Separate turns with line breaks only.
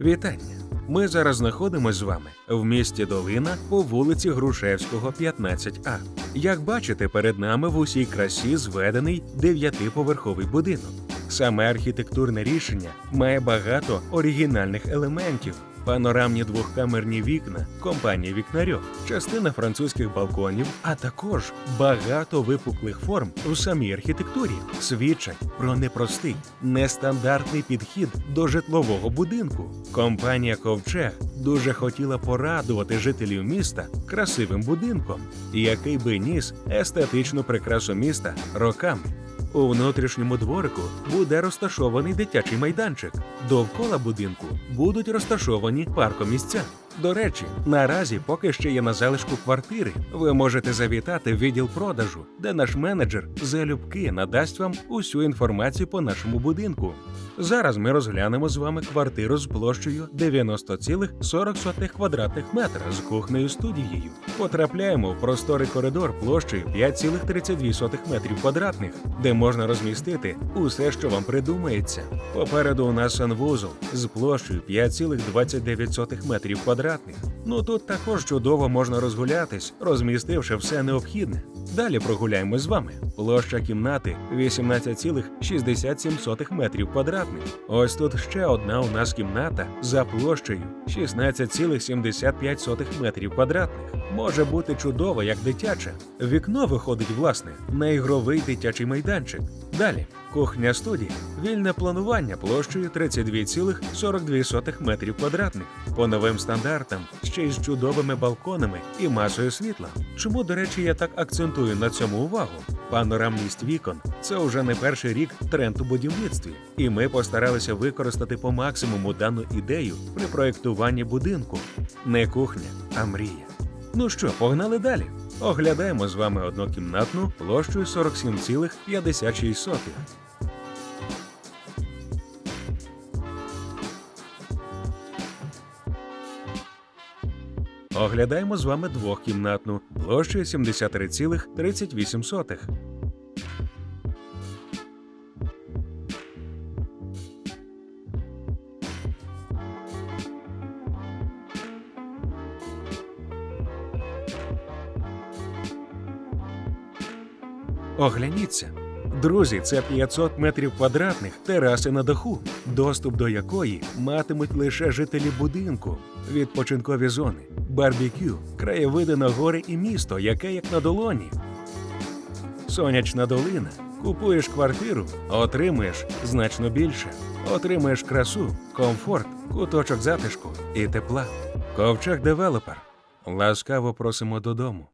Вітання! Ми зараз знаходимося з вами в місті Долина по вулиці Грушевського, 15А. Як бачите, перед нами в усій красі зведений дев'ятиповерховий будинок. Саме архітектурне рішення має багато оригінальних елементів. Панорамні двохкамерні вікна компанії Вікнарьов, частина французьких балконів, а також багато випуклих форм у самій архітектурі свідчать про непростий, нестандартний підхід до житлового будинку. Компанія Ковчег дуже хотіла порадувати жителів міста красивим будинком, який би ніс естетичну прикрасу міста роками. У внутрішньому дворику буде розташований дитячий майданчик. Довкола будинку будуть розташовані паркомісця. До речі, наразі, поки ще є на залишку квартири, ви можете завітати в відділ продажу, де наш менеджер залюбки надасть вам усю інформацію по нашому будинку. Зараз ми розглянемо з вами квартиру з площею 90,40 квадратних метра з кухнею студією. Потрапляємо в просторий коридор площею 5,32 метрів квадратних, де можна розмістити усе, що вам придумається. Попереду у нас санвузол з площею 5,29 метрів квадратних. Ну тут також чудово можна розгулятись, розмістивши все необхідне. Далі прогуляємо з вами. Площа кімнати 18,67 метрів квадратних. Ось тут ще одна у нас кімната за площею 16,75 метрів квадратних. Може бути чудова, як дитяча. Вікно виходить, власне, на ігровий дитячий майданчик. Далі кухня студія, вільне планування площею 32,42 метрів квадратних. По новим стандартам, ще й з чудовими балконами і масою світла. Чому, до речі, я так акцентую на цьому увагу? Панорамність вікон це вже не перший рік тренд у будівництві, і ми постаралися використати по максимуму дану ідею при проєктуванні будинку. Не кухня, а мрія. Ну що, погнали далі. Оглядаємо з вами однокімнатну площею 47,56. Оглядаємо з вами двохкімнатну площею 73,38. Огляніться. Друзі, це 500 метрів квадратних тераси на даху, доступ до якої матимуть лише жителі будинку, відпочинкові зони, барбекю, краєвиди на гори і місто, яке як на долоні. Сонячна долина. Купуєш квартиру, отримуєш значно більше. Отримуєш красу, комфорт, куточок затишку і тепла. Ковчег девелопер. Ласкаво просимо додому.